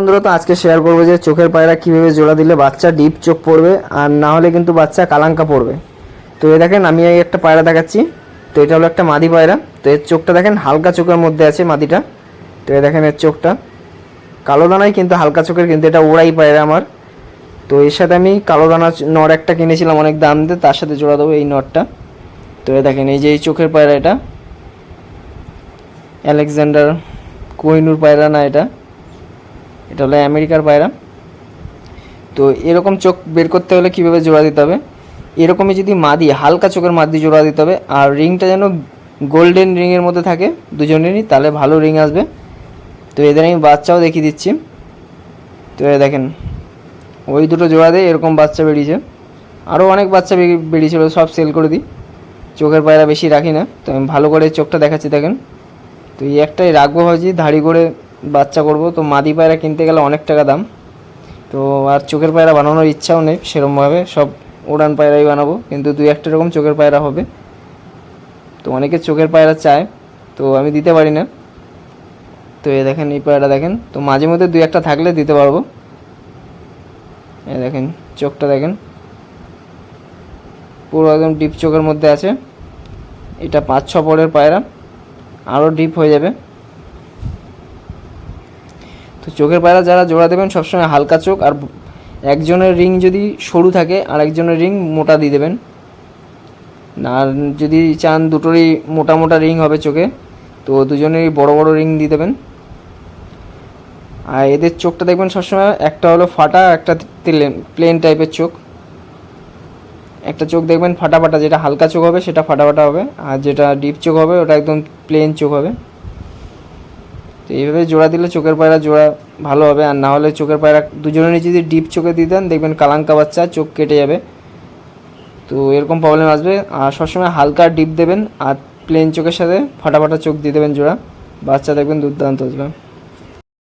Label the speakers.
Speaker 1: বন্ধুরা, তো আজকে শেয়ার করব যে চোখের পায়রা কীভাবে জোড়া দিলে বাচ্চা ডিপ চোখ পড়বে, আর না হলে কিন্তু বাচ্চা কালাঙ্কা পড়বে। তো এ দেখেন, আমি এই একটা পায়রা দেখাচ্ছি। তো এটা হলো একটা মাদি পায়রা। তো এর চোখটা দেখেন, হালকা চোখের মধ্যে আছে মাদিটা। তো এ দেখেন এর চোখটা। কালো দানাই কিন্তু হালকা চোখের, কিন্তু এটা ওড়াই পায়রা আমার। তো এর সাথে আমি কালো দানা নর একটা কিনেছিলাম অনেক দাম দিয়ে, তার সাথে জোড়া দেবো এই নরটা। তো এ দেখেন, এই যে এই চোখের পায়রা এটা। আলেকজান্ডার কোহিনুর পায়রা না এটা। এটা হলো আমেরিকার পায়রা। তো এরকম চোখ বের করতে হলে কীভাবে জোড়া দিতে হবে? এরকমই যদি মাদি, হালকা চোখের মাদি জোড়া দিতে হবে, আর রিংটা যেন গোল্ডেন রিংয়ের মধ্যে থাকে দুজনেরই, তাহলে ভালো রিং আসবে। তো এদের আমি বাচ্চাও দেখিয়ে দিচ্ছি। তো দেখেন, ওই দুটো জোড়া দিয়ে এরকম বাচ্চা বেরিয়েছে। আরও অনেক বাচ্চা বেরি- বেরিয়েছিল, সব সেল করে দিই। চোখের পায়রা বেশি রাখি না, তো আমি ভালো করে চোখটা দেখাচ্ছি, দেখেন। তো এই একটাই রাখব ভাবছি, ধাড়ি করে বাচ্চা করব। তো মাদি পায়রা কিনতে গেলে অনেক টাকা দাম। তো আর চোখের পায়রা বানানোর ইচ্ছাও নেই সেরকমভাবে। সব উড়ান পায়রাই বানাবো। কিন্তু দুই একটা রকম চোখের পায়রা হবে। তো অনেকে চোখের পায়রা চায়। তো আমি দিতে পারি না। তো এ দেখেন, এই পায়রা দেখেন। তো মাঝে মধ্যে দুই একটা থাকলে দিতে পারব। এই দেখেন, চোখটা দেখেন। পুরো একদম ডিপ চোখের মধ্যে আছে। এটা পাঁচ ছ পরের পায়রা। আরও ডিপ হয়ে যাবে। তো চোখের পায়রা যারা জোড়া দেবেন সবসময় হালকা চোখ আর একজনের রিং যদি সরু থাকে আর একজনের রিং মোটা দিয়ে দেবেন। আর যদি চান দুটোরই মোটা মোটা রিং হবে চোখে, তো দুজনেরই বড় বড় রিং দিয়ে দেবেন। আর এদের চোখটা দেখবেন সবসময় একটা হলো ফাটা, একটা প্লেন টাইপের চোখ। একটা চোখ দেখবেন ফাটা ফাটা, যেটা হালকা চোখ হবে সেটা ফাটা ফাটা হবে, আর যেটা ডিপ চোখ হবে ওটা একদম প্লেন চোখ হবে। তো এইভাবে জোড়া দিলে চোখের পায়রা জোড়া ভালো হবে। আর না হলে চোখের পায়রা দুজনের নিচে যদি ডিপ চোখে দিয়ে দেন, দেখবেন কালাঙ্কা বাচ্চা, চোখ কেটে যাবে। তো এরকম প্রবলেম আসবে। আর সবসময় হালকা ডিপ দেবেন আর প্লেন চোখের সাথে ফাটা ফাটা চোখ দিয়ে দেবেন জোড়া। বাচ্চা দেখবেন দুর্দান্ত আসবে